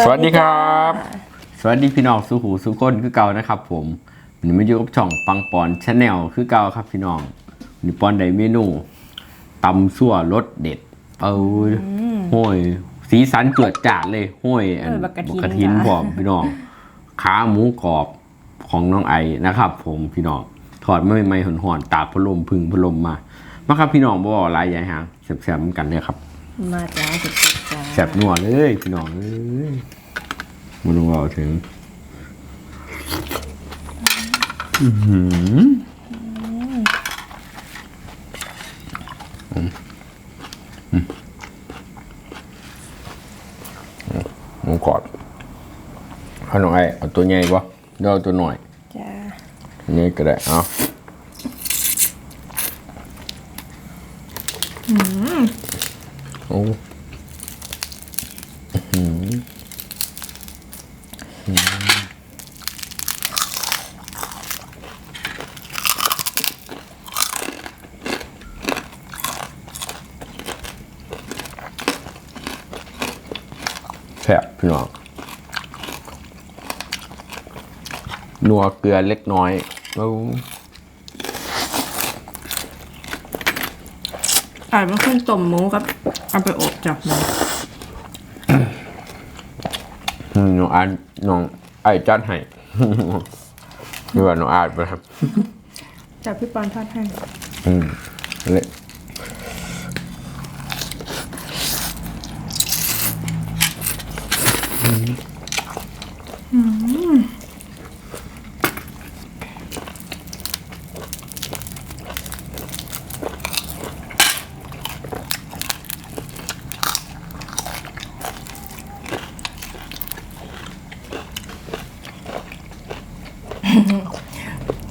สวัสดีครับ สวัสดีพี่น้องสุหูสุคนคือเก่านะครับ ผมวันนี้มาอยู่กับช่องปังปอนชาแนลคือเก่าครับพี่น้องวันนี้ปอนได้เมนูตำสั่วรสเด็ด เอาห้อยสีสันเกิดจาดเลยห้อยอันเออบักกะทินกะทินจ้ะพร้อมพี่น้องขาหมูกรอบของน้องไอนะครับ ผมพี่น้องถอดไม่ไม่หอนหอนๆตากพัดลมพึ่งพัดลมมามาครับพี่น้องบ่หลายใหญ่หางแซ่บๆเหมือนกันเลยครับ มาจ้าสุดๆจ้า แสบนัวเลยพี่น้องเอ้ยมันต้องเอาถึงอื้อหืออืมอืมหมูกรอบข้าวหน่อยเอาตัวใหญ่ปะเดี๋ยวเอาตัวหน่อยจ้าอันนี้ก็ได้เอาโอ้ แซ่บพี่น้องนัวเกลือเล็กน้อยแล้วอ่านมาขึ้นต้มหมูครับเอาไปอบจับเลยน้องอาร์ตน้องไอ้จัดให้ไม่ว่าน้องอาร์ตไปครับจับพี่ปอนทอดให้อืมเละ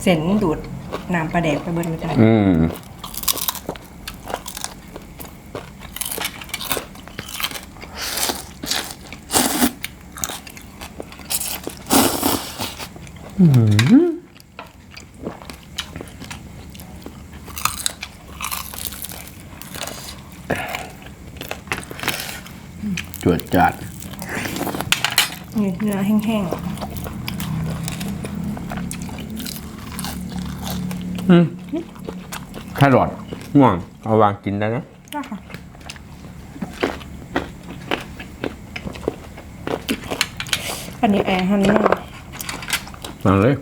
เส้นดูดน้ำปลาแดกไปเบิดเลยจ้ะอืมจวดจัด นี่เนื้อแห้ง แครอทม่วงเอาวางกินได้นะๆได้ค่ะอันนี้แอร์ฮันน่าวางเลย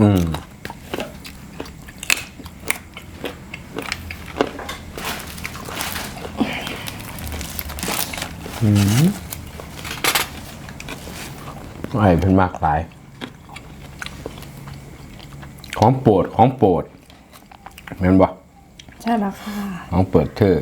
อืมอืมไอ้เพิ่นมากหลาย ของโปรดของโปรดแม่นบ่ใช่แล้วค่ะของเปิดเธอ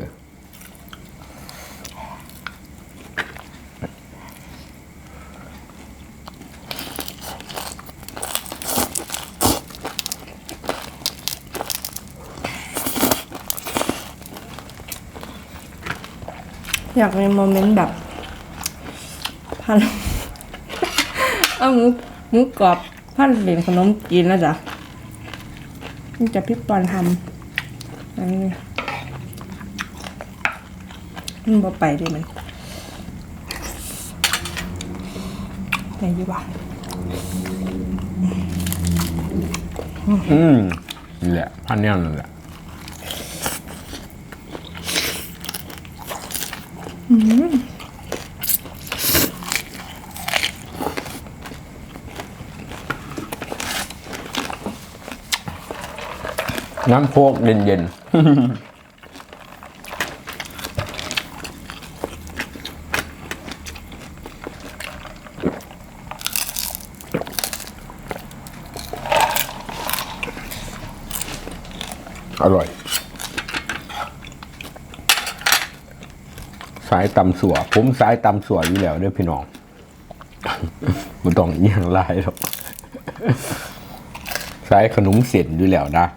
อยากมีโมเมนต์แบบพัน เอาหมูหมูกรอบพันเหรียญขนมจีนแล้วจ้ะ นี่จะพี่ปอนทำอันนี้มันบ่ไปด้วยมันไหนดีวะอืมนี่แหละพันเนี้ยนั่นแหละ น้ำโคกเย็นๆอร่อย สายตำสัว ผมสายตำสัวอยู่แล้วด้อพี่น้องมันต้องอย่างไรหรอก สายขนมเส้นอยู่แล้วนะ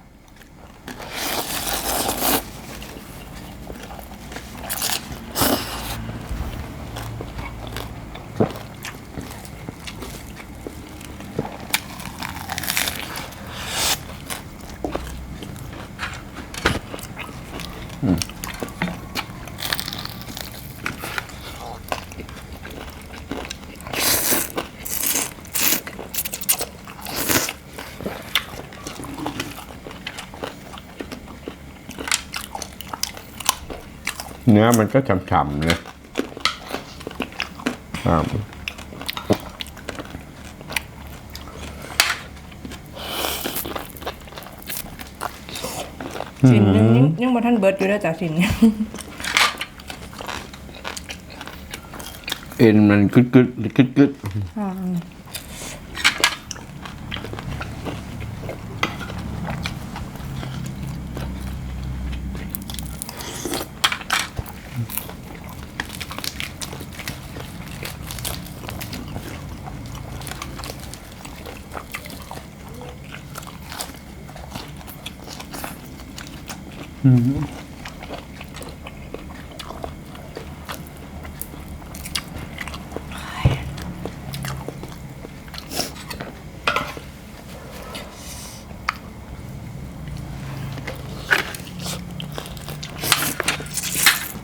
เนื้อมันก็ฉ่ำๆเลยครับสินยังยังยังบ่ทันเบิดอยู่แล้วจ้ะสินเอ็นมันกึดกึดกึดกึด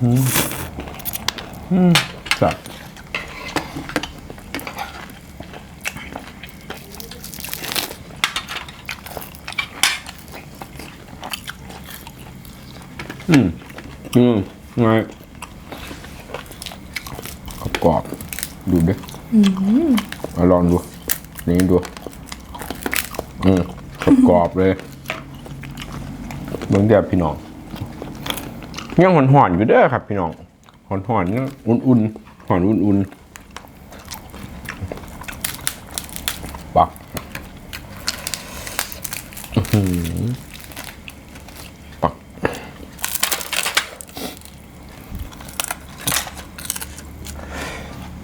อ่าจับอืมอืมไงกรอบๆดูดิเอาลองดู นี่ดู อืมกรอบเลยเบื้องเดียวพี่น้อง ยังหอนหอนอยู่เด้อครับพี่น้องหอนหอนยังอุ่นๆหอนอุ่นๆปักอื้อหือปัก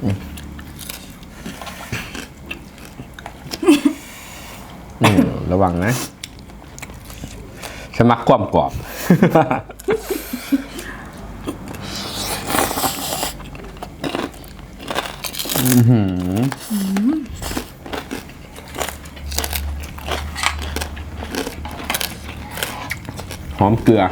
อืมอืมระวังนะสมัครความกรอบ หอมเกลือ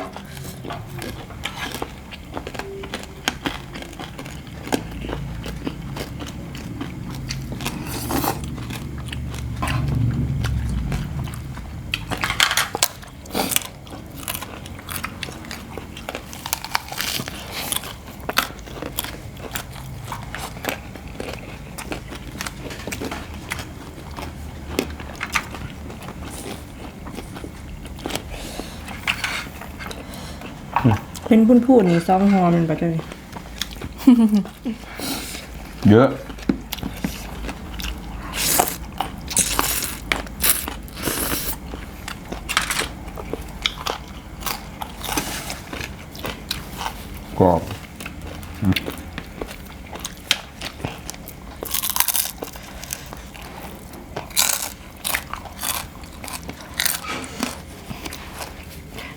เป็นพุ่นพูดนี่ซองฮอมันบ่จ้ะเยอะ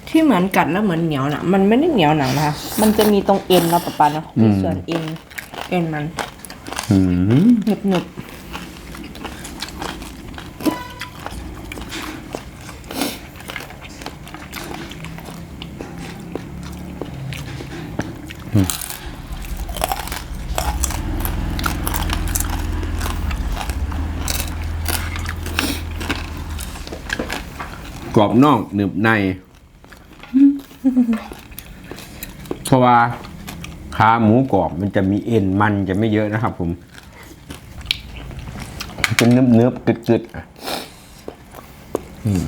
ที่เหมือนกัดแล้วเหมือนเหนียวน่ะมันไม่ได้เหนียวหนังนะคะมันจะมีตรงเอ็นเนาะปะปาเนาะมีส่วนเอ็นเอ็นมันอืมหนึบหนึบกรอบนอกหนึบใน เพ ราะว่าขาหมูกรอบมันจะมีเอ็นมันจะไม่เยอะนะครับ ผมจะเนื้อเนื้อกึดกึดอะอืม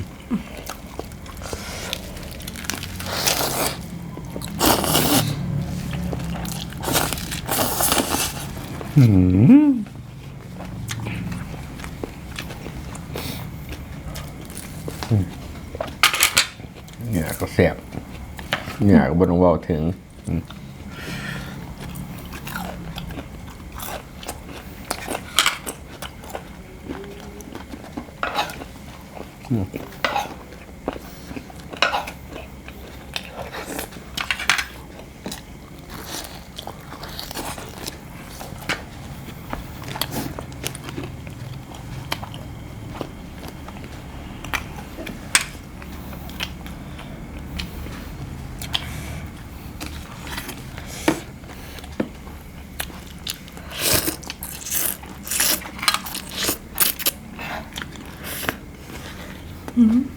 อืมเนี่ยก็แสบเนี่ยก็บ่ต้องเว่าถึง 음. 음. Mm-hmm.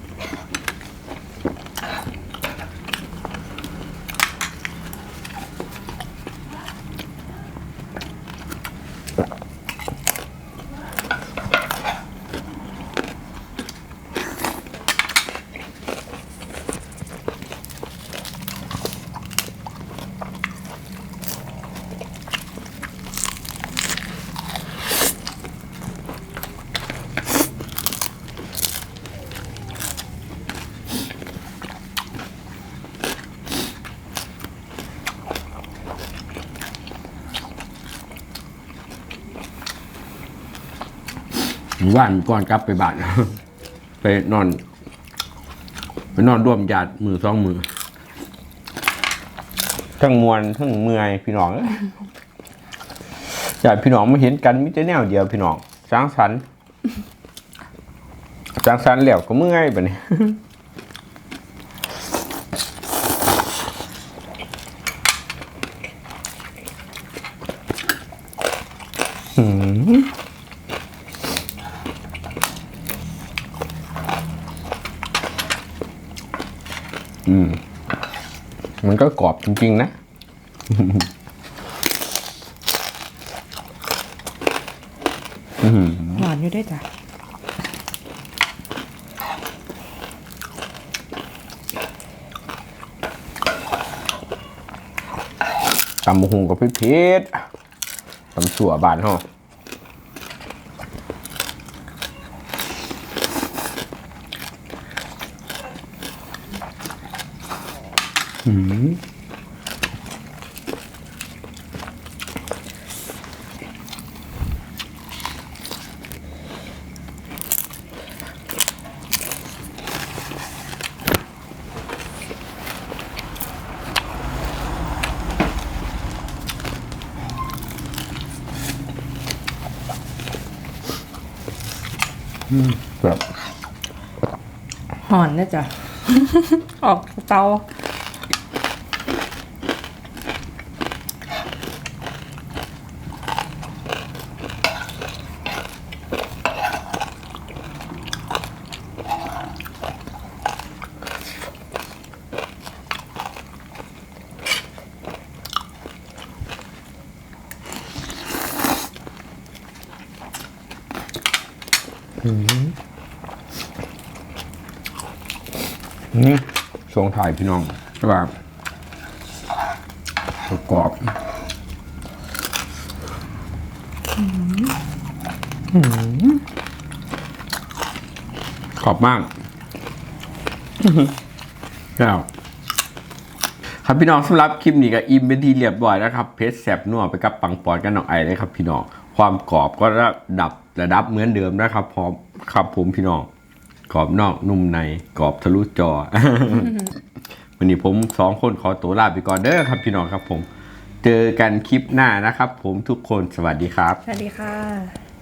มว่านก่อนกลับไปบ้าน ไปนอน ไปนอนร่วมญาติมือสองมือทั้งมวนทั้งเมื่อยพี่น้องอยญาติพี่น้องมาเห็นกันมิแต่แนวเดียวพี่น้องสร้างสรรค์สร้างสรรค์แล้วก็เมื่อยแบบนี้ มันก็กรอบจริง ๆ นะหวานอยู่ด้วยจ้ะตำบักหุงกับพริกเผ็ดตำสัวบานห่อหื แบบ หอนนะจ๊ะ ออกเตา นี่ช่งถ่ายพี่น้องแบบกรอบกรอบมากแล้วครับพี่น้องสำหรับคลิปนี้ก็อิ่มเป็นที่เรียบร้อยแล้วครับ เพชรแสบนัวไปกับปังปอนกันน้องไอเลยครับพี่น้อง ความกรอบก็ระดับ ระดับเหมือนเดิมนะครับพร้อมครับผมพี่น้องกรอบนอกนุ่มในกรอบทะลุจอวันนี้ผมสองคนขอตัวลาไปก่อนเด้อครับพี่น้องครับผม เจอกันคลิปหน้านะครับ ผมทุกคนสวัสดีครับ สวัสดีค่ะ